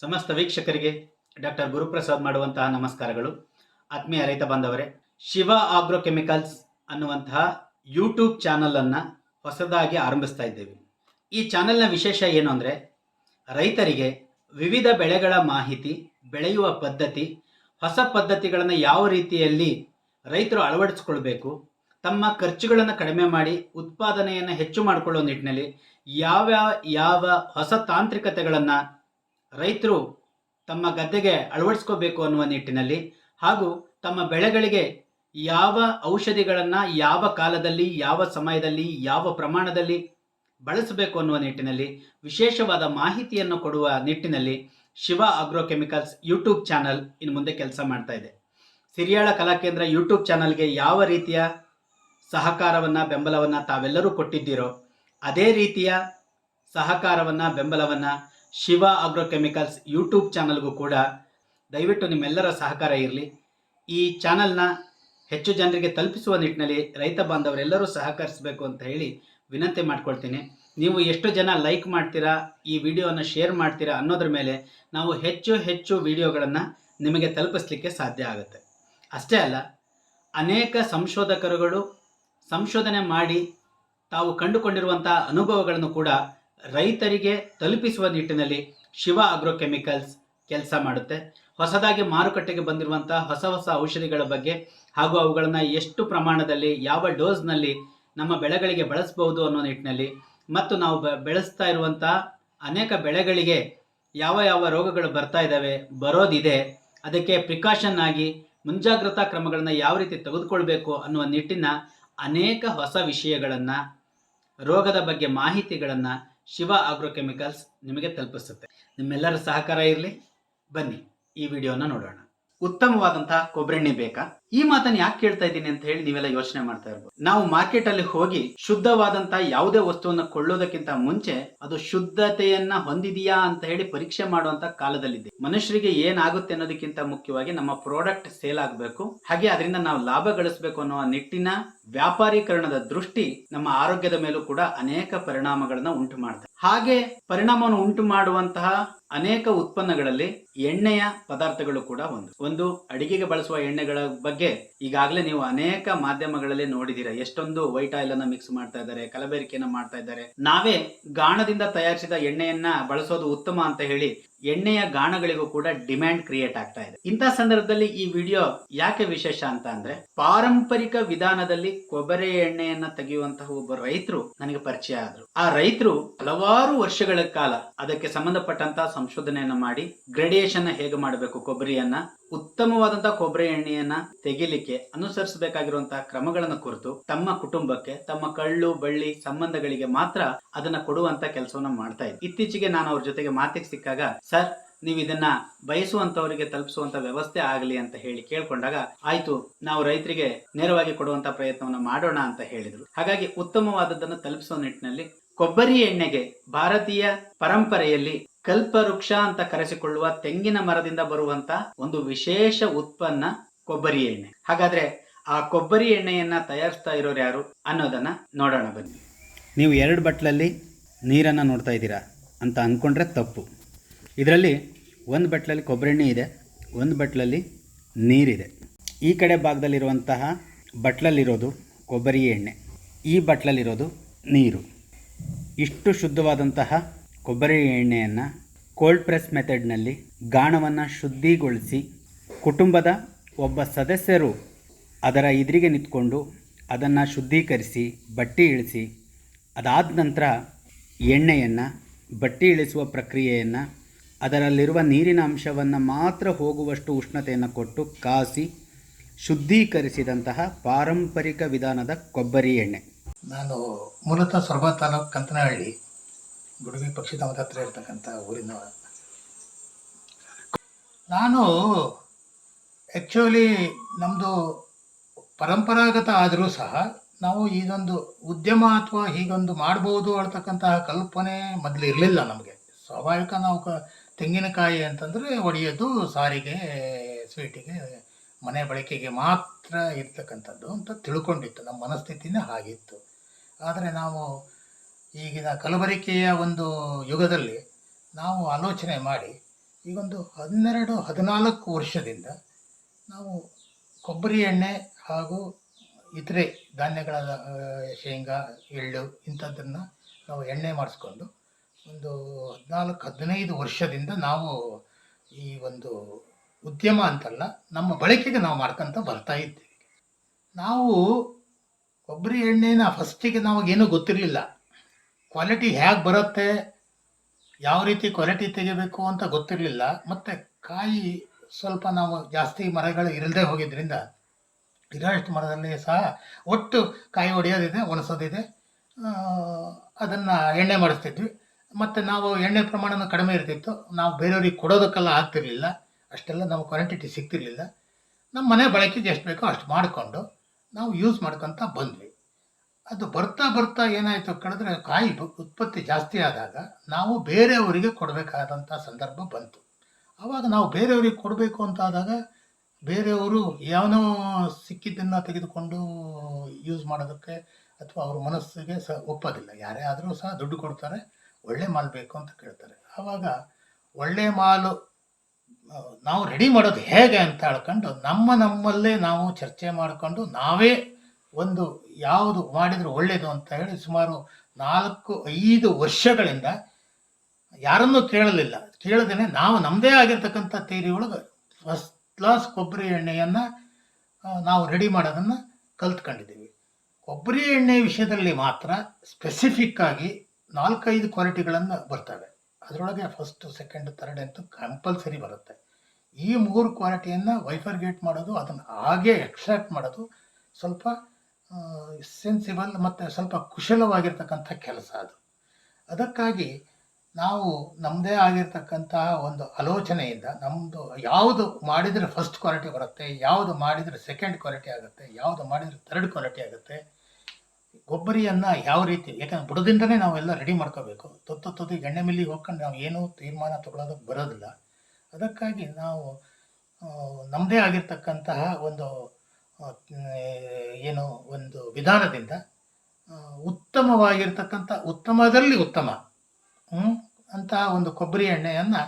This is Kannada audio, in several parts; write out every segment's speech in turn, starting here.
ಸಮಸ್ತ ವೀಕ್ಷಕರಿಗೆ ಡಾಕ್ಟರ್ ಗುರುಪ್ರಸಾದ್ ಮಾಡುವಂತಹ ನಮಸ್ಕಾರಗಳು. ಆತ್ಮೀಯ ರೈತ ಬಾಂಧವರೇ, ಶಿವ ಆಗ್ರೋ ಕೆಮಿಕಲ್ಸ್ ಅನ್ನುವಂತಹ ಯೂಟ್ಯೂಬ್ ಚಾನಲನ್ನು ಹೊಸದಾಗಿ ಆರಂಭಿಸ್ತಾ ಇದ್ದೇವೆ. ಈ ಚಾನಲ್ನ ವಿಶೇಷ ಏನು ಅಂದರೆ, ರೈತರಿಗೆ ವಿವಿಧ ಬೆಳೆಗಳ ಮಾಹಿತಿ, ಬೆಳೆಯುವ ಪದ್ಧತಿ, ಹೊಸ ಪದ್ಧತಿಗಳನ್ನು ಯಾವ ರೀತಿಯಲ್ಲಿ ರೈತರು ಅಳವಡಿಸ್ಕೊಳ್ಬೇಕು, ತಮ್ಮ ಖರ್ಚುಗಳನ್ನು ಕಡಿಮೆ ಮಾಡಿ ಉತ್ಪಾದನೆಯನ್ನು ಹೆಚ್ಚು ಮಾಡಿಕೊಳ್ಳೋ ನಿಟ್ಟಿನಲ್ಲಿ ಯಾವ ಯಾವ ಹೊಸ ತಾಂತ್ರಿಕತೆಗಳನ್ನು ರೈತರು ತಮ್ಮ ಗದ್ದೆಗೆ ಅಳವಡಿಸ್ಕೋಬೇಕು ಅನ್ನುವ ನಿಟ್ಟಿನಲ್ಲಿ ಹಾಗೂ ತಮ್ಮ ಬೆಳೆಗಳಿಗೆ ಯಾವ ಔಷಧಿಗಳನ್ನು ಯಾವ ಕಾಲದಲ್ಲಿ, ಯಾವ ಸಮಯದಲ್ಲಿ, ಯಾವ ಪ್ರಮಾಣದಲ್ಲಿ ಬಳಸಬೇಕು ಅನ್ನುವ ನಿಟ್ಟಿನಲ್ಲಿ ವಿಶೇಷವಾದ ಮಾಹಿತಿಯನ್ನು ಕೊಡುವ ನಿಟ್ಟಿನಲ್ಲಿ Shiva agro chemicals YouTube channel ಇನ್ನು ಮುಂದೆ ಕೆಲಸ ಮಾಡ್ತಾ ಇದೆ. ಸಿರಿಯಾಳ ಕಲಾಕೇಂದ್ರ ಯೂಟ್ಯೂಬ್ ಚಾನಲ್ಗೆ ಯಾವ ರೀತಿಯ ಸಹಕಾರವನ್ನು, ಬೆಂಬಲವನ್ನು ತಾವೆಲ್ಲರೂ ಕೊಟ್ಟಿದ್ದೀರೋ, ಅದೇ ರೀತಿಯ ಸಹಕಾರವನ್ನು, ಬೆಂಬಲವನ್ನು ಶಿವ ಆಗ್ರೋ ಕೆಮಿಕಲ್ಸ್ ಯೂಟ್ಯೂಬ್ ಚಾನಲ್ಗೂ ಕೂಡ ದಯವಿಟ್ಟು ನಿಮ್ಮೆಲ್ಲರ ಸಹಕಾರ ಇರಲಿ. ಈ ಚಾನಲ್ನ ಹೆಚ್ಚು ಜನರಿಗೆ ತಲುಪಿಸುವ ನಿಟ್ಟಿನಲ್ಲಿ ರೈತ ಬಾಂಧವರೆಲ್ಲರೂ ಸಹಕರಿಸಬೇಕು ಅಂತ ಹೇಳಿ ವಿನಂತಿ ಮಾಡ್ಕೊಳ್ತೀನಿ. ನೀವು ಎಷ್ಟು ಜನ ಲೈಕ್ ಮಾಡ್ತೀರಾ, ಈ ವಿಡಿಯೋನ ಶೇರ್ ಮಾಡ್ತೀರಾ ಅನ್ನೋದ್ರ ಮೇಲೆ ನಾವು ಹೆಚ್ಚು ಹೆಚ್ಚು ವಿಡಿಯೋಗಳನ್ನು ನಿಮಗೆ ತಲುಪಿಸ್ಲಿಕ್ಕೆ ಸಾಧ್ಯ ಆಗುತ್ತೆ. ಅಷ್ಟೇ ಅಲ್ಲ, ಅನೇಕ ಸಂಶೋಧಕರುಗಳು ಸಂಶೋಧನೆ ಮಾಡಿ ತಾವು ಕಂಡುಕೊಂಡಿರುವಂಥ ಅನುಭವಗಳನ್ನು ಕೂಡ ರೈತರಿಗೆ ತಲುಪಿಸುವ ನಿಟ್ಟಿನಲ್ಲಿ ಶಿವ ಆಗ್ರೋ ಕೆಮಿಕಲ್ಸ್ ಕೆಲಸ ಮಾಡುತ್ತೆ. ಹೊಸದಾಗಿ ಮಾರುಕಟ್ಟೆಗೆ ಬಂದಿರುವಂಥ ಹೊಸ ಹೊಸ ಔಷಧಿಗಳ ಬಗ್ಗೆ ಹಾಗೂ ಅವುಗಳನ್ನು ಎಷ್ಟು ಪ್ರಮಾಣದಲ್ಲಿ ಯಾವ ಡೋಸ್ನಲ್ಲಿ ನಮ್ಮ ಬೆಳೆಗಳಿಗೆ ಬಳಸಬಹುದು ಅನ್ನೋ ನಿಟ್ಟಿನಲ್ಲಿ ಮತ್ತು ನಾವು ಬೆಳೆಸ್ತಾ ಇರುವಂತಹ ಅನೇಕ ಬೆಳೆಗಳಿಗೆ ಯಾವ ಯಾವ ರೋಗಗಳು ಬರ್ತಾ ಇದ್ದಾವೆ ಬರೋದಿದೆ, ಅದಕ್ಕೆ ಪ್ರಿಕಾಷನ್ ಆಗಿ ಮುಂಜಾಗ್ರತಾ ಕ್ರಮಗಳನ್ನು ಯಾವ ರೀತಿ ತೆಗೆದುಕೊಳ್ಬೇಕು ಅನ್ನುವ ನಿಟ್ಟಿನ ಅನೇಕ ಹೊಸ ವಿಷಯಗಳನ್ನು, ರೋಗದ ಬಗ್ಗೆ ಮಾಹಿತಿಗಳನ್ನು ಶಿವ ಆಗ್ರೋ ಕೆಮಿಕಲ್ಸ್ ನಿಮಗೆ ತಲುಪಿಸುತ್ತೆ. ನಿಮ್ಮೆಲ್ಲರ ಸಹಕಾರ ಇರಲಿ. ಬನ್ನಿ, ಈ ವಿಡಿಯೋನ ನೋಡೋಣ. ಉತ್ತಮವಾದಂತಹ ಕೊಬ್ಬರೆಣ್ಣೆ ಬೇಕಾ? ಈ ಮಾತನ್ನ ಯಾಕೆ ಕೇಳ್ತಾ ಇದ್ದೀನಿ ಅಂತ ಹೇಳಿ ನೀವೆಲ್ಲ ಯೋಚನೆ ಮಾಡ್ತಾ ಇರ್ಬೋದು. ನಾವು ಮಾರ್ಕೆಟ್ ಅಲ್ಲಿ ಹೋಗಿ ಶುದ್ಧವಾದಂತಹ ಯಾವುದೇ ವಸ್ತುವನ್ನು ಕೊಳ್ಳೋದಕ್ಕಿಂತ ಮುಂಚೆ ಅದು ಶುದ್ಧತೆಯನ್ನ ಹೊಂದಿದೆಯಾ ಅಂತ ಹೇಳಿ ಪರೀಕ್ಷೆ ಮಾಡುವಂತ ಕಾಲದಲ್ಲಿದೆ ಮನುಷ್ಯರಿಗೆ ಏನಾಗುತ್ತೆ ಅನ್ನೋದಕ್ಕಿಂತ ಮುಖ್ಯವಾಗಿ ನಮ್ಮ ಪ್ರಾಡಕ್ಟ್ ಸೇಲ್ ಆಗಬೇಕು. ಹಾಗೆ ಅದರಿಂದ ನಾವು ಲಾಭ ಗಳಿಸಬೇಕು ಅನ್ನೋ ನಿಟ್ಟಿನ ವ್ಯಾಪಾರೀಕರಣದ ದೃಷ್ಟಿ ನಮ್ಮ ಆರೋಗ್ಯದ ಮೇಲೂ ಕೂಡ ಅನೇಕ ಪರಿಣಾಮಗಳನ್ನ ಉಂಟು ಮಾಡ್ತಾರೆ ಹಾಗೆ ಪರಿಣಾಮವನ್ನು ಉಂಟು ಮಾಡುವಂತಹ ಅನೇಕ ಉತ್ಪನ್ನಗಳಲ್ಲಿ ಎಣ್ಣೆಯ ಪದಾರ್ಥಗಳು ಕೂಡ ಒಂದು. ಒಂದು ಅಡಿಗೆಗೆ ಬಳಸುವ ಎಣ್ಣೆಗಳ ಬಗ್ಗೆ ಈಗಾಗಲೇ ನೀವು ಅನೇಕ ಮಾಧ್ಯಮಗಳಲ್ಲಿ ನೋಡಿದೀರ ಎಷ್ಟೊಂದು ವೈಟ್ ಆಯಿಲ್ ಅನ್ನ ಮಿಕ್ಸ್ ಮಾಡ್ತಾ ಇದ್ದಾರೆ, ಕಲಬೆರಕೆಯನ್ನ ಮಾಡ್ತಾ ಇದ್ದಾರೆ. ನಾವೇ ಗಾಣದಿಂದ ತಯಾರಿಸಿದ ಎಣ್ಣೆಯನ್ನ ಬಳಸೋದು ಉತ್ತಮ ಅಂತ ಹೇಳಿ ಎಣ್ಣೆಯ ಗಾಣಗಳಿಗೂ ಕೂಡ ಡಿಮ್ಯಾಂಡ್ ಕ್ರಿಯೇಟ್ ಆಗ್ತಾ ಇದೆ. ಇಂಥ ಸಂದರ್ಭದಲ್ಲಿ ಈ ವಿಡಿಯೋ ಯಾಕೆ ವಿಶೇಷ ಅಂತ ಅಂದ್ರೆ, ಪಾರಂಪರಿಕ ವಿಧಾನದಲ್ಲಿ ಕೊಬ್ಬರಿ ಎಣ್ಣೆಯನ್ನ ತೆಗೆಯುವಂತಹ ಒಬ್ಬ ರೈತರು ನನಗೆ ಪರಿಚಯ ಆದ್ರು. ಆ ರೈತರು ಹಲವಾರು ವರ್ಷಗಳ ಕಾಲ ಅದಕ್ಕೆ ಸಂಬಂಧಪಟ್ಟಂತಹ ಸಂಶೋಧನೆಯನ್ನ ಮಾಡಿ ಗ್ರೇಡಿಯೇಷನ್ ಹೇಗೆ ಮಾಡಬೇಕು ಕೊಬ್ಬರಿಯನ್ನ ಉತ್ತಮವಾದಂತಹ ಕೊಬ್ಬರಿ ಎಣ್ಣೆಯನ್ನ ತೆಗಿಲಿಕ್ಕೆ ಅನುಸರಿಸಬೇಕಾಗಿರುವಂತಹ ಕ್ರಮಗಳನ್ನ ಕುರಿತು ತಮ್ಮ ಕುಟುಂಬಕ್ಕೆ, ತಮ್ಮ ಕಳ್ಳು, ಬಳ್ಳಿ ಸಂಬಂಧಗಳಿಗೆ ಮಾತ್ರ ಅದನ್ನ ಕೊಡುವಂತ ಕೆಲಸವನ್ನ ಮಾಡ್ತಾ ಇದ್ದೆ. ಇತ್ತೀಚೆಗೆ ನಾನು ಅವ್ರ ಜೊತೆಗೆ ಮಾತಿಗೆ ಸಿಕ್ಕಾಗ ಸರ್ ನೀವು ಇದನ್ನ ಬಯಸುವಂತವರಿಗೆ ತಲುಪಿಸುವಂತ ವ್ಯವಸ್ಥೆ ಆಗಲಿ ಅಂತ ಹೇಳಿ ಕೇಳ್ಕೊಂಡಾಗ, ಆಯ್ತು, ನಾವು ರೈತರಿಗೆ ನೇರವಾಗಿ ಕೊಡುವಂತ ಪ್ರಯತ್ನವನ್ನ ಮಾಡೋಣ ಅಂತ ಹೇಳಿದ್ರು. ಹಾಗಾಗಿ ಉತ್ತಮವಾದದ್ದನ್ನು ತಲುಪಿಸುವ ನಿಟ್ಟಿನಲ್ಲಿ ಕೊಬ್ಬರಿ ಎಣ್ಣೆಗೆ ಭಾರತೀಯ ಪರಂಪರೆಯಲ್ಲಿ ಕಲ್ಪವೃಕ್ಷ ಅಂತ ಕರೆಸಿಕೊಳ್ಳುವ ತೆಂಗಿನ ಮರದಿಂದ ಬರುವಂತ ಒಂದು ವಿಶೇಷ ಉತ್ಪನ್ನ ಕೊಬ್ಬರಿ ಎಣ್ಣೆ. ಹಾಗಾದ್ರೆ ಆ ಕೊಬ್ಬರಿ ಎಣ್ಣೆಯನ್ನ ತಯಾರಿಸ್ತಾ ಇರೋರು ಯಾರು ಅನ್ನೋದನ್ನ ನೋಡೋಣ ಬನ್ನಿ. ನೀವು ಎರಡು ಬಟ್ಲಲ್ಲಿ ನೀರನ್ನ ನೋಡ್ತಾ ಇದ್ದೀರಾ ಅಂತ ಅಂದ್ಕೊಂಡ್ರೆ ತಪ್ಪು. ಇದರಲ್ಲಿ ಒಂದು ಬಟ್ಲಲ್ಲಿ ಕೊಬ್ಬರಿ ಎಣ್ಣೆ ಇದೆ, ಒಂದು ಬಟ್ಲಲ್ಲಿ ನೀರಿದೆ. ಈ ಕಡೆ ಭಾಗದಲ್ಲಿರುವಂತಹ ಬಟ್ಲಲ್ಲಿರೋದು ಕೊಬ್ಬರಿ ಎಣ್ಣೆ, ಈ ಬಟ್ಲಲ್ಲಿರೋದು ನೀರು. ಇಷ್ಟು ಶುದ್ಧವಾದಂತಹ ಕೊಬ್ಬರಿ ಎಣ್ಣೆಯನ್ನು ಕೋಲ್ಡ್ ಪ್ರೆಸ್ ಮೆಥಡ್ನಲ್ಲಿ ಗಾಣವನ್ನು ಶುದ್ಧಿಗೊಳಿಸಿ ಕುಟುಂಬದ ಒಬ್ಬ ಸದಸ್ಯರು ಅದರ ಎದುರಿಗೆ ನಿಂತ್ಕೊಂಡು ಅದನ್ನು ಶುದ್ಧೀಕರಿಸಿ, ಬಟ್ಟಿ ಇಳಿಸಿ, ಅದಾದ ನಂತರ ಎಣ್ಣೆಯನ್ನು ಬಟ್ಟಿ ಇಳಿಸುವ ಪ್ರಕ್ರಿಯೆಯನ್ನು ಅದರಲ್ಲಿರುವ ನೀರಿನ ಅಂಶವನ್ನು ಮಾತ್ರ ಹೋಗುವಷ್ಟು ಉಷ್ಣತೆಯನ್ನು ಕೊಟ್ಟು ಕಾಸಿ ಶುದ್ಧೀಕರಿಸಿದಂತಹ ಪಾರಂಪರಿಕ ವಿಧಾನದ ಕೊಬ್ಬರಿ ಎಣ್ಣೆ. ನಾನು ಮೂಲತಃ ಸೊರಬ ತಾಲೂಕು ಕಂತನಹಳ್ಳಿ ಗುಡುಗಿ ಪಕ್ಷಿಧಾಮದ ಹತ್ರ ಇರ್ತಕ್ಕಂಥ ಊರಿನ ನಾನು ಆ್ಯಕ್ಚುಲಿ ನಮ್ಮದು ಪರಂಪರಾಗತ ಆದರೂ ಸಹ ನಾವು ಇದೊಂದು ಉದ್ಯಮ ಅಥವಾ ಹೀಗೊಂದು ಮಾಡ್ಬೋದು ಅಂತಕ್ಕಂತಹ ಕಲ್ಪನೆ ಮೊದಲು ಇರಲಿಲ್ಲ ನಮಗೆ. ಸ್ವಾಭಾವಿಕ ನಾವು ಕ ತೆಂಗಿನಕಾಯಿ ಅಂತಂದರೆ ಒಡೆಯೋದು ಸಾರಿಗೆ, ಸ್ವೀಟಿಗೆ, ಮನೆ ಬಳಕೆಗೆ ಮಾತ್ರ ಇರ್ತಕ್ಕಂಥದ್ದು ಅಂತ ತಿಳ್ಕೊಂಡಿತ್ತು. ನಮ್ಮ ಮನಸ್ಥಿತಿನೇ ಹಾಗಿತ್ತು. ಆದರೆ ನಾವು ಈಗಿನ ಕಲಬೆರಕೆಯ ಒಂದು ಯುಗದಲ್ಲಿ ನಾವು ಆಲೋಚನೆ ಮಾಡಿ, ಈಗೊಂದು ಹನ್ನೆರಡು, ಹದಿನಾಲ್ಕು ವರ್ಷದಿಂದ ನಾವು ಕೊಬ್ಬರಿ ಎಣ್ಣೆ ಹಾಗೂ ಇತರೆ ಧಾನ್ಯಗಳ ಶೇಂಗಾ, ಎಳ್ಳು ಇಂಥದ್ದನ್ನು ನಾವು ಎಣ್ಣೆ ಮಾಡಿಸ್ಕೊಂಡು ಒಂದು ಹದಿನಾಲ್ಕು, ಹದಿನೈದು ವರ್ಷದಿಂದ ನಾವು ಈ ಒಂದು ಉದ್ಯಮ ಅಂತಲ್ಲ, ನಮ್ಮ ಬಳಕೆಗೆ ನಾವು ಮಾಡ್ಕೊತ ಬರ್ತಾ ಇದ್ದೀವಿ. ನಾವು ಕೊಬ್ಬರಿ ಎಣ್ಣೆನ ಫಸ್ಟಿಗೆ ನಮಗೇನೂ ಗೊತ್ತಿರಲಿಲ್ಲ. ಕ್ವಾಲಿಟಿ ಹೇಗೆ ಬರುತ್ತೆ, ಯಾವ ರೀತಿ ಕ್ವಾಲಿಟಿ ತೆಗಿಬೇಕು ಅಂತ ಗೊತ್ತಿರಲಿಲ್ಲ. ಮತ್ತು ಕಾಯಿ ಸ್ವಲ್ಪ ನಾವು ಜಾಸ್ತಿ ಮರಗಳು ಇರದೇ ಹೋಗಿದ್ದರಿಂದ ಇರೋಷ್ಟು ಮರದಲ್ಲಿ ಸಹ ಒಟ್ಟು ಕಾಯಿ ಹೊಡೆಯೋದಿದೆ ಒಣಸೋದಿದೆ. ಅದನ್ನು ಎಣ್ಣೆ ಮಾಡಿಸ್ತಿದ್ವಿ. ಮತ್ತು ನಾವು ಎಣ್ಣೆ ಪ್ರಮಾಣನ ಕಡಿಮೆ ಇರ್ತಿತ್ತು. ನಾವು ಬೇರೆಯವ್ರಿಗೆ ಕೊಡೋದಕ್ಕೆಲ್ಲ ಆಗ್ತಿರ್ಲಿಲ್ಲ. ಅಷ್ಟೆಲ್ಲ ನಾವು ಕ್ವಾಂಟಿಟಿ ಸಿಗ್ತಿರ್ಲಿಲ್ಲ. ನಮ್ಮ ಮನೆ ಬಳಕೆಗೆ ಎಷ್ಟು ಬೇಕೋ ಅಷ್ಟು ಮಾಡಿಕೊಂಡು ನಾವು ಯೂಸ್ ಮಾಡ್ಕೊತ ಬಂದ್ವಿ. ಅದು ಬರ್ತಾ ಬರ್ತಾ ಏನಾಯಿತು ಕಳೆದ್ರೆ ಕಾಯಿ ಉತ್ಪತ್ತಿ ಜಾಸ್ತಿ ಆದಾಗ ನಾವು ಬೇರೆಯವರಿಗೆ ಕೊಡಬೇಕಾದಂಥ ಸಂದರ್ಭ ಬಂತು. ಆವಾಗ ನಾವು ಬೇರೆಯವ್ರಿಗೆ ಕೊಡಬೇಕು ಅಂತ ಆದಾಗ ಬೇರೆಯವರು ಯಾವನೋ ಸಿಕ್ಕಿದ್ದನ್ನು ತೆಗೆದುಕೊಂಡು ಯೂಸ್ ಮಾಡೋದಕ್ಕೆ ಅಥವಾ ಅವ್ರ ಮನಸ್ಸಿಗೆ ಸಹ ಒಪ್ಪೋದಿಲ್ಲ. ಯಾರೇ ಆದರೂ ಸಹ ದುಡ್ಡು ಕೊಡ್ತಾರೆ. ಒಳ್ಳೆ ಮಾಲ್ ಬೇಕು ಅಂತ ಕೇಳ್ತಾರೆ. ಆವಾಗ ಒಳ್ಳೆ ಮಾಲು, ನಾವು ರೆಡಿ ಮಾಡೋದು ಹೇಗೆ ಅಂತ ಹೇಳ್ಕೊಂಡು ನಮ್ಮ ನಮ್ಮಲ್ಲೇ ನಾವು ಚರ್ಚೆ ಮಾಡಿಕೊಂಡು ನಾವೇ ಒಂದು ಯಾವುದು ಮಾಡಿದರೆ ಒಳ್ಳೆಯದು ಅಂತ ಹೇಳಿ ಸುಮಾರು ನಾಲ್ಕು, ಐದು ವರ್ಷಗಳಿಂದ ಯಾರನ್ನೂ ಕೇಳಲಿಲ್ಲ. ಕೇಳದೇನೆ ನಾವು ನಮ್ಮದೇ ಆಗಿರ್ತಕ್ಕಂಥ ತೇರಿ ಒಳಗೆ ಫಸ್ಟ್ ಕ್ಲಾಸ್ ಕೊಬ್ಬರಿ ಎಣ್ಣೆಯನ್ನು ನಾವು ರೆಡಿ ಮಾಡೋದನ್ನು ಕಲ್ತ್ಕೊಂಡಿದ್ದೀವಿ. ಕೊಬ್ಬರಿ ಎಣ್ಣೆ ವಿಷಯದಲ್ಲಿ ಮಾತ್ರ ಸ್ಪೆಸಿಫಿಕ್ ಆಗಿ ನಾಲ್ಕೈದು ಕ್ವಾಲಿಟಿಗಳನ್ನು ಬರ್ತವೆ. ಅದರೊಳಗೆ ಫಸ್ಟ್ ಸೆಕೆಂಡ್ ಥರ್ಡ್ ಅಂತ ಕಂಪಲ್ಸರಿ ಬರುತ್ತೆ. ಈ ಮೂರು ಕ್ವಾಲಿಟಿಯನ್ನು ವೈಫರ್ಗೇಟ್ ಮಾಡೋದು, ಅದನ್ನು ಹಾಗೆ ಎಕ್ಸ್ಟ್ರಾಕ್ಟ್ ಮಾಡೋದು ಸ್ವಲ್ಪ ಸೆನ್ಸಿಬಲ್ ಮತ್ತು ಸ್ವಲ್ಪ ಕುಶಲವಾಗಿರ್ತಕ್ಕಂಥ ಕೆಲಸ ಅದು. ಅದಕ್ಕಾಗಿ ನಾವು ನಮ್ಮದೇ ಆಗಿರ್ತಕ್ಕಂತಹ ಒಂದು ಆಲೋಚನೆಯಿಂದ ನಮ್ಮದು ಯಾವುದು ಮಾಡಿದರೆ ಫಸ್ಟ್ ಕ್ವಾಲಿಟಿ ಬರುತ್ತೆ, ಯಾವುದು ಮಾಡಿದರೆ ಸೆಕೆಂಡ್ ಕ್ವಾಲಿಟಿ ಆಗುತ್ತೆ, ಯಾವುದು ಮಾಡಿದರೆ ಥರ್ಡ್ ಕ್ವಾಲಿಟಿ ಆಗುತ್ತೆ ಕೊಬ್ಬರಿಯನ್ನು ಯಾವ ರೀತಿ, ಯಾಕಂದ್ರೆ ಬುಡದಿಂದನೇ ನಾವೆಲ್ಲ ರೆಡಿ ಮಾಡ್ಕೋಬೇಕು ತೊತ್ತು ತೊತ್ತು ಎಣ್ಣೆ ಮಿಲ್ಲಿಗೆ ಹೋಗ್ಕೊಂಡು ನಾವು ಏನೂ ತೀರ್ಮಾನ ತಗೊಳ್ಳೋದಕ್ಕೆ ಬರೋದಿಲ್ಲ ಅದಕ್ಕಾಗಿ ನಾವು ನಮ್ಮದೇ ಆಗಿರ್ತಕ್ಕಂತಹ ಒಂದು ಏನು ಒಂದು ವಿಧಾನದಿಂದ ಉತ್ತಮವಾಗಿರ್ತಕ್ಕಂಥ, ಉತ್ತಮದಲ್ಲಿ ಉತ್ತಮ? ಅಂತಹ ಒಂದು ಕೊಬ್ಬರಿ ಎಣ್ಣೆಯನ್ನು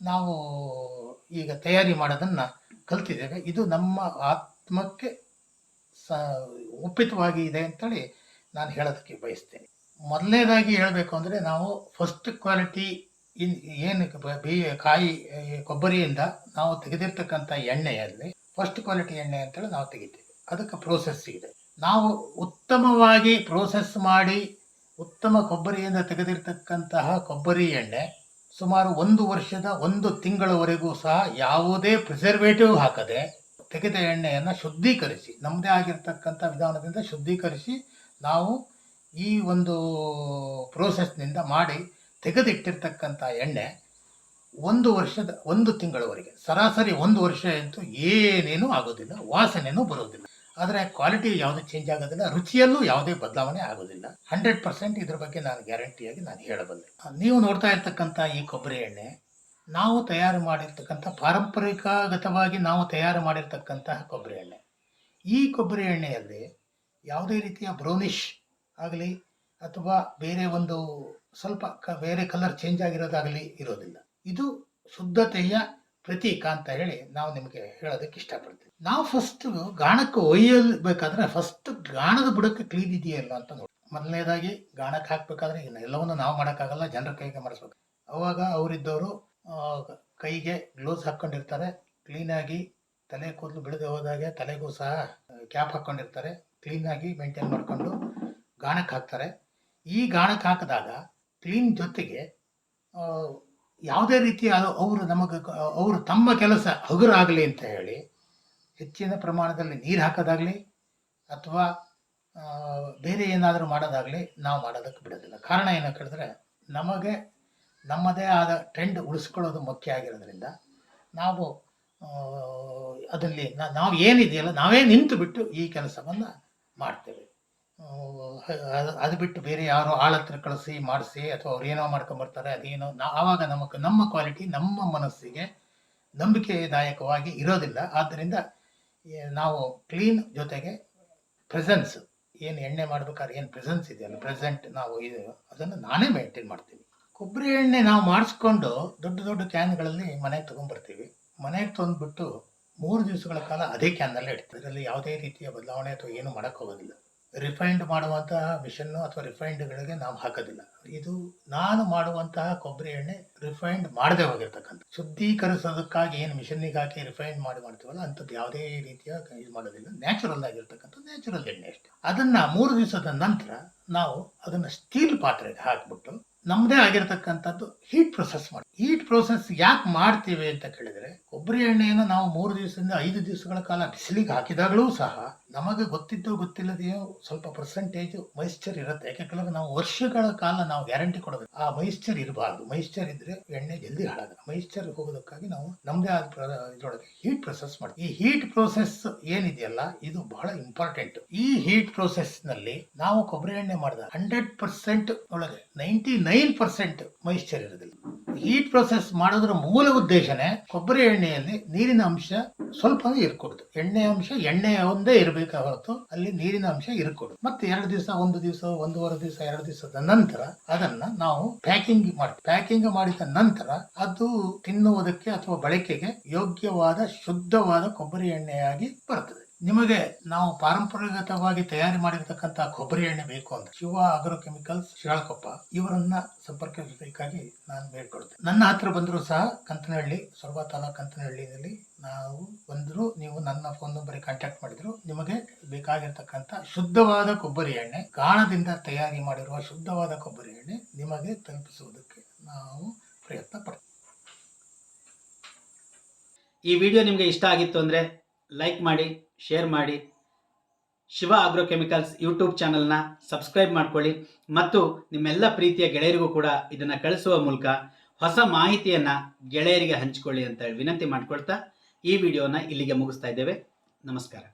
ನಾವು ಈಗ ತಯಾರಿ ಮಾಡೋದನ್ನು ಕಲ್ತಿದ್ದೇವೆ ಇದು ನಮ್ಮ ಆತ್ಮಕ್ಕೆ ಸ ಒಪ್ಪಿತವಾಗಿ ಇದೆ ಅಂತೇಳಿ ನಾನು ಹೇಳೋದಕ್ಕೆ ಬಯಸ್ತೇನೆ. ಮೊದಲನೇದಾಗಿ ಹೇಳಬೇಕು ಅಂದರೆ ನಾವು ಫಸ್ಟ್ ಕ್ವಾಲಿಟಿ ಇನ್ ಏನು ಕಾಯಿ ಕೊಬ್ಬರಿಯಿಂದ ನಾವು ತೆಗೆದಿರ್ತಕ್ಕಂಥ ಎಣ್ಣೆಯಲ್ಲಿ ಫಸ್ಟ್ ಕ್ವಾಲಿಟಿ ಎಣ್ಣೆ ಅಂತೇಳಿ ನಾವು ತೆಗಿತೀವಿ. ಅದಕ್ಕೆ ಪ್ರೋಸೆಸ್ ಇದೆ. ನಾವು ಉತ್ತಮವಾಗಿ ಪ್ರೋಸೆಸ್ ಮಾಡಿ ಉತ್ತಮ ಕೊಬ್ಬರಿಯಿಂದ ತೆಗೆದಿರ್ತಕ್ಕಂತಹ ಕೊಬ್ಬರಿ ಎಣ್ಣೆ ಸುಮಾರು ಒಂದು ವರ್ಷದ ಒಂದು ತಿಂಗಳವರೆಗೂ ಸಹ ಯಾವುದೇ ಪ್ರಿಸರ್ವೇಟಿವ್ ಹಾಕದೆ ತೆಗೆದ ಎಣ್ಣೆಯನ್ನು ಶುದ್ಧೀಕರಿಸಿ, ನಮ್ಮದೇ ಆಗಿರ್ತಕ್ಕಂಥ ವಿಧಾನದಿಂದ ಶುದ್ಧೀಕರಿಸಿ ನಾವು ಈ ಒಂದು ಪ್ರೋಸೆಸ್ನಿಂದ ಮಾಡಿ ತೆಗೆದಿಟ್ಟಿರ್ತಕ್ಕಂಥ ಎಣ್ಣೆ ಒಂದು ವರ್ಷದ, ಒಂದು ತಿಂಗಳವರೆಗೆ, ಸರಾಸರಿ ಒಂದು ವರ್ಷ ಅಂತೂ ಏನೇನೂ ಆಗೋದಿಲ್ಲ ವಾಸನೆಯೂ ಬರೋದಿಲ್ಲ. ಆದರೆ ಕ್ವಾಲಿಟಿ ಯಾವುದೇ ಚೇಂಜ್ ಆಗೋದಿಲ್ಲ, ರುಚಿಯಲ್ಲೂ ಯಾವುದೇ ಬದಲಾವಣೆ ಆಗೋದಿಲ್ಲ. ಹಂಡ್ರೆಡ್ ಪರ್ಸೆಂಟ್ ಇದ್ರ ಬಗ್ಗೆ ನಾನು ಗ್ಯಾರಂಟಿಯಾಗಿ ನಾನು ಹೇಳಬಲ್ಲೆ. ನೀವು ನೋಡ್ತಾ ಇರ್ತಕ್ಕಂಥ ಈ ಕೊಬ್ಬರಿ ಎಣ್ಣೆ, ನಾವು ತಯಾರು ಮಾಡಿರ್ತಕ್ಕಂಥ ಪಾರಂಪರಿಕಗತವಾಗಿ ನಾವು ತಯಾರು ಮಾಡಿರ್ತಕ್ಕಂತಹ ಕೊಬ್ಬರಿ ಎಣ್ಣೆ. ಈ ಕೊಬ್ಬರಿ ಎಣ್ಣೆಯಲ್ಲಿ ಯಾವುದೇ ರೀತಿಯ ಬ್ರೌನಿಷ್ ಆಗಲಿ ಅಥವಾ ಬೇರೆ ಒಂದು ಸ್ವಲ್ಪ ಕ, ಬೇರೆ ಕಲರ್ ಚೇಂಜ್ ಆಗಿರೋದಾಗಲಿ ಇರೋದಿಲ್ಲ. ಇದು ಶುದ್ಧತೆಯ ಪ್ರತೀಕ ಅಂತ ಹೇಳಿ ನಾವು ನಿಮಗೆ ಹೇಳೋದಕ್ಕೆ ಇಷ್ಟಪಡ್ತೀವಿ ನಾವು ಫಸ್ಟ್ ಗಾಣಕ್ಕೆ ಒಯ್ಯಬೇಕಾದ್ರೆ ಫಸ್ಟ್ ಗಾಣದ ಬುಡಕ್ಕೆ ಕ್ಲೀನ್ ಇದೆಯಲ್ಲ ಅಂತ ನೋಡಿ ಮೊದಲನೇದಾಗಿ ಗಾಣಕ್ಕೆ ಹಾಕಬೇಕಾದ್ರೆ ಇನ್ನು ಎಲ್ಲವನ್ನು ನಾವು ಮಾಡೋಕ್ಕಾಗಲ್ಲ, ಜನರ ಕೈಗೆ ಮಾಡಿಸ್ಬೇಕು. ಅವಾಗ ಅವರಿದ್ದವರು ಕೈಗೆ ಗ್ಲೋಸ್ ಹಾಕ್ಕೊಂಡಿರ್ತಾರೆ ಕ್ಲೀನಾಗಿ ತಲೆ ಕೂದಲು ಬಿಡದೆ ಹೋದಾಗೆ ತಲೆಗೂ ಸಹ ಕ್ಯಾಪ್ ಹಾಕ್ಕೊಂಡಿರ್ತಾರೆ. ಕ್ಲೀನಾಗಿ ಮೇಂಟೈನ್ ಮಾಡಿಕೊಂಡು ಗಾಣಕ್ಕೆ ಹಾಕ್ತಾರೆ. ಈ ಗಾಣಕ್ಕೆ ಹಾಕಿದಾಗ ಕ್ಲೀನ್ ಜೊತೆಗೆ ಯಾವುದೇ ರೀತಿ ಅವರು ನಮಗೆ, ಅವರು ತಮ್ಮ ಕೆಲಸ ಹಗುರಾಗಲಿ ಅಂತ ಹೇಳಿ, ಹೆಚ್ಚಿನ ಪ್ರಮಾಣದಲ್ಲಿ ನೀರು ಹಾಕೋದಾಗಲಿ ಅಥವಾ ಬೇರೆ ಏನಾದರೂ ಮಾಡೋದಾಗಲಿ ನಾವು ಮಾಡೋದಕ್ಕೆ ಬಿಡೋದಿಲ್ಲ. ಕಾರಣ ಏನು ಕೇಳಿದ್ರೆ, ನಮಗೆ, ನಮ್ಮದೇ ಆದ ಟ್ರೆಂಡ್ ಉಳಿಸ್ಕೊಳ್ಳೋದು ಮುಖ್ಯ ಆಗಿರೋದ್ರಿಂದ ನಾವು ಅದರಲ್ಲಿ ನಾವು ಏನಿದೆಯಲ್ಲ, ನಾವೇ ನಿಂತು ಬಿಟ್ಟು ಈ ಕೆಲಸವನ್ನು ಮಾಡ್ತೇವೆ. ಅದು ಬಿಟ್ಟು ಬೇರೆ ಯಾರೋ ಆಳ ಹತ್ರ ಕಳಿಸಿ, ಮಾಡಿಸಿ, ಅಥವಾ ಅವ್ರು ಏನೋ ಮಾಡ್ಕೊಂಬರ್ತಾರೆ, ಅದೇನೋ ಆವಾಗ ನಮಗೆ ನಮ್ಮ ಕ್ವಾಲಿಟಿ ನಮ್ಮ ಮನಸ್ಸಿಗೆ ನಂಬಿಕೆದಾಯಕವಾಗಿ ಇರೋದಿಲ್ಲ. ಆದ್ದರಿಂದ ನಾವು ಕ್ಲೀನ್ ಜೊತೆಗೆ ಪ್ರೆಸೆನ್ಸ್ ಏನು ಎಣ್ಣೆ ಮಾಡ್ಬೇಕಾದ್ರೆ ಏನು ಪ್ರೆಸೆನ್ಸ್ ಇದೆಯಲ್ಲ ಪ್ರೆಸೆಂಟ್ ನಾವು ಇದು ಅದನ್ನು ನಾನೇ ಮೇಂಟೈನ್ ಮಾಡ್ತೀನಿ. ಕೊಬ್ಬರಿ ಎಣ್ಣೆ ನಾವು ಮಾಡಿಸ್ಕೊಂಡು ದೊಡ್ಡ ದೊಡ್ಡ ಕ್ಯಾನ್ಗಳಲ್ಲಿ ಮನೆಗೆ ತೊಗೊಂಡ್ಬರ್ತೀವಿ ಮನೆಗೆ ತಂದುಬಿಟ್ಟು ಮೂರು ದಿವಸಗಳ ಕಾಲ ಅದೇ ಕ್ಯಾನ್ನಲ್ಲೇ ಇಡ್ತೀವಿ. ಅದರಲ್ಲಿ ಯಾವುದೇ ರೀತಿಯ ಬದಲಾವಣೆ ಅಥವಾ ಏನು ಮಾಡೋಕ್ಕೋಗೋದಿಲ್ಲ ರಿಫೈನ್ಡ್ ಮಾಡುವಂತಹ ಮಿಷನ್ನು ಅಥವಾ ರಿಫೈನ್ಡ್ಗಳಿಗೆ ನಾವು ಹಾಕೋದಿಲ್ಲ. ಇದು ನಾನು ಮಾಡುವಂತಹ ಕೊಬ್ಬರಿ ಎಣ್ಣೆ ರಿಫೈನ್ಡ್ ಮಾಡದೆ ಹೋಗಿರ್ತಕ್ಕಂಥ. ಶುದ್ಧೀಕರಿಸೋದಕ್ಕಾಗಿ ಏನು ಮಿಷನ್ನಿಗೆ ಹಾಕಿ ರಿಫೈನ್ಡ್ ಮಾಡಿ ಮಾಡ್ತೀವಲ್ಲ, ಅಂಥದ್ದು ಯಾವುದೇ ರೀತಿಯ ಇದು ಮಾಡೋದಿಲ್ಲ. ನ್ಯಾಚುರಲ್ ಆಗಿರ್ತಕ್ಕಂಥ ನ್ಯಾಚುರಲ್ ಎಣ್ಣೆ ಅಷ್ಟೇ. ಅದನ್ನು ಮೂರು ದಿವಸದ ನಂತರ ನಾವು ಅದನ್ನು ಸ್ಟೀಲ್ ಪಾತ್ರೆಗೆ ಹಾಕ್ಬಿಟ್ಟು ನಮ್ಮದೇ ಆಗಿರತಕ್ಕಂಥದ್ದು ಹೀಟ್ ಪ್ರೊಸೆಸ್ ಮಾಡಿ. ಹೀಟ್ ಪ್ರೊಸೆಸ್ ಯಾಕೆ ಮಾಡ್ತೀವಿ ಅಂತ ಕೇಳಿದರೆ, ಕೊಬ್ಬರಿ ಎಣ್ಣೆಯನ್ನು ನಾವು ಮೂರು ದಿವಸದಿಂದ ಐದು ದಿವಸಗಳ ಕಾಲ ಬಿಸಿಲಿಗೆ ಹಾಕಿದಾಗಲೂ ಸಹ ನಮಗೆ ಗೊತ್ತಿದ್ದೋ ಗೊತ್ತಿಲ್ಲದೆಯೋ ಸ್ವಲ್ಪ ಪರ್ಸೆಂಟೇಜ್ ಮೈಸ್ಚರ್ ಇರುತ್ತೆ. ಯಾಕೆಂದ್ರೆ ನಾವು ವರ್ಷಗಳ ಕಾಲ ನಾವು ಗ್ಯಾರಂಟಿ ಕೊಡಬೇಕು ಆ ಮೈಸ್ಚರ್ ಇರಬಾರ್ದು. ಮೈಸ್ಚರ್ ಇದ್ರೆ ಎಣ್ಣೆ ಜಲ್ದಿ ಹಾಳಾಗುತ್ತೆ ಮೈಸ್ಚರ್ ಹೋಗೋದಕ್ಕಾಗಿ ನಾವು ನಮ್ದೇ ಆದ ಇದ್ರೊಳಗೆ ಹೀಟ್ ಪ್ರೊಸೆಸ್ ಮಾಡ್ತೀವಿ. ಈ ಹೀಟ್ ಪ್ರೊಸೆಸ್ ಏನಿದೆಯಲ್ಲ, ಇದು ಬಹಳ ಇಂಪಾರ್ಟೆಂಟ್ ಈ ಹೀಟ್ ಪ್ರೊಸೆಸ್ನಲ್ಲಿ ನಾವು ಕೊಬ್ಬರಿ ಎಣ್ಣೆ ಮಾಡಿದ ಹಂಡ್ರೆಡ್ ಪರ್ಸೆಂಟ್ ಒಳಗೆ ನೈಂಟಿ ನೈನ್ ಪರ್ಸೆಂಟ್ ಮೈಸ್ಚರ್ ಇರೋದಿಲ್ಲ. ಹೀಟ್ ಪ್ರೊಸೆಸ್ ಮಾಡೋದ್ರ ಮೂಲ ಉದ್ದೇಶನೇ ಕೊಬ್ಬರಿ ಎಣ್ಣೆಯಲ್ಲಿ ನೀರಿನ ಅಂಶ ಸ್ವಲ್ಪ ಇರ್ಕೊಡುದು. ಎಣ್ಣೆ ಅಂಶ ಎಣ್ಣೆ ಒಂದೇ ಇರಬೇಕು ಹೊರತು ಅಲ್ಲಿ ನೀರಿನ ಅಂಶ ಇರ್ಕೊಡುದು. ಮತ್ತೆ ಎರಡು ದಿವಸ, ಒಂದು ದಿವಸ, ಒಂದೂವರೆ ದಿವಸ, ಎರಡು ದಿವಸದ ನಂತರ ಅದನ್ನ ನಾವು ಪ್ಯಾಕಿಂಗ್ ಮಾಡ್ತೀವಿ. ಪ್ಯಾಕಿಂಗ್ ಮಾಡಿದ ನಂತರ ಅದು ತಿನ್ನುವುದಕ್ಕೆ ಅಥವಾ ಬಳಕೆಗೆ ಯೋಗ್ಯವಾದ ಶುದ್ಧವಾದ ಕೊಬ್ಬರಿ ಎಣ್ಣೆಯಾಗಿ ಬರ್ತದೆ. ನಿಮಗೆ ನಾವು ಪಾರಂಪರಾಗತವಾಗಿ ತಯಾರಿ ಮಾಡಿರ್ತಕ್ಕಂಥ ಕೊಬ್ಬರಿ ಎಣ್ಣೆ ಬೇಕು ಅಂತ ಶಿವ ಆಗ್ರೋ ಕೆಮಿಕಲ್ಸ್ ಶಿರಾಳಕೊಪ್ಪ ಇವರನ್ನ ಸಂಪರ್ಕಿಸಬೇಕಾಗಿ ನಾನು ಬೇಡ್ಕೊಳ್ತೇನೆ. ನನ್ನ ಹತ್ರ ಬಂದರೂ ಸಹ ಕಂತನಹಳ್ಳಿ, ಸೊರಬ ತಾಲೂಕು ಕಂತನಹಳ್ಳಿಯಲ್ಲಿ ನಾವು ಬಂದರೂ ನೀವು ನನ್ನ ಫೋನ್ ನಂಬರಿಗೆ ಕಾಂಟ್ಯಾಕ್ಟ್ ಮಾಡಿದ್ರು ನಿಮಗೆ ಬೇಕಾಗಿರ್ತಕ್ಕಂಥ ಶುದ್ಧವಾದ ಕೊಬ್ಬರಿ ಎಣ್ಣೆ, ಗಾಣದಿಂದ ತಯಾರಿ ಮಾಡಿರುವ ಶುದ್ಧವಾದ ಕೊಬ್ಬರಿ ಎಣ್ಣೆ ನಿಮಗೆ ತಲುಪಿಸುವುದಕ್ಕೆ ನಾವು ಪ್ರಯತ್ನ ಪಡ್ತೀವಿ. ಈ ವಿಡಿಯೋ ನಿಮಗೆ ಇಷ್ಟ ಆಗಿತ್ತು ಅಂದರೆ ಲೈಕ್ ಮಾಡಿ ಶೇರ್ ಮಾಡಿ. ಶಿವ ಆಗ್ರೋ ಕೆಮಿಕಲ್ಸ್ ಯೂಟ್ಯೂಬ್ ಚಾನಲ್ನ ಸಬ್ಸ್ಕ್ರೈಬ್ ಮಾಡ್ಕೊಳ್ಳಿ. ಮತ್ತು ನಿಮ್ಮೆಲ್ಲ ಪ್ರೀತಿಯ ಗೆಳೆಯರಿಗೂ ಕೂಡ ಇದನ್ನು ಕಳಿಸುವ ಮೂಲಕ ಹೊಸ ಮಾಹಿತಿಯನ್ನು ಗೆಳೆಯರಿಗೆ ಹಂಚಿಕೊಳ್ಳಿ ಅಂತ ಹೇಳಿ ವಿನಂತಿ ಮಾಡಿಕೊಳ್ತಾ ಈ ವಿಡಿಯೋನ ಇಲ್ಲಿಗೆ ಮುಗಿಸ್ತಾ ಇದ್ದೇವೆ. ನಮಸ್ಕಾರ.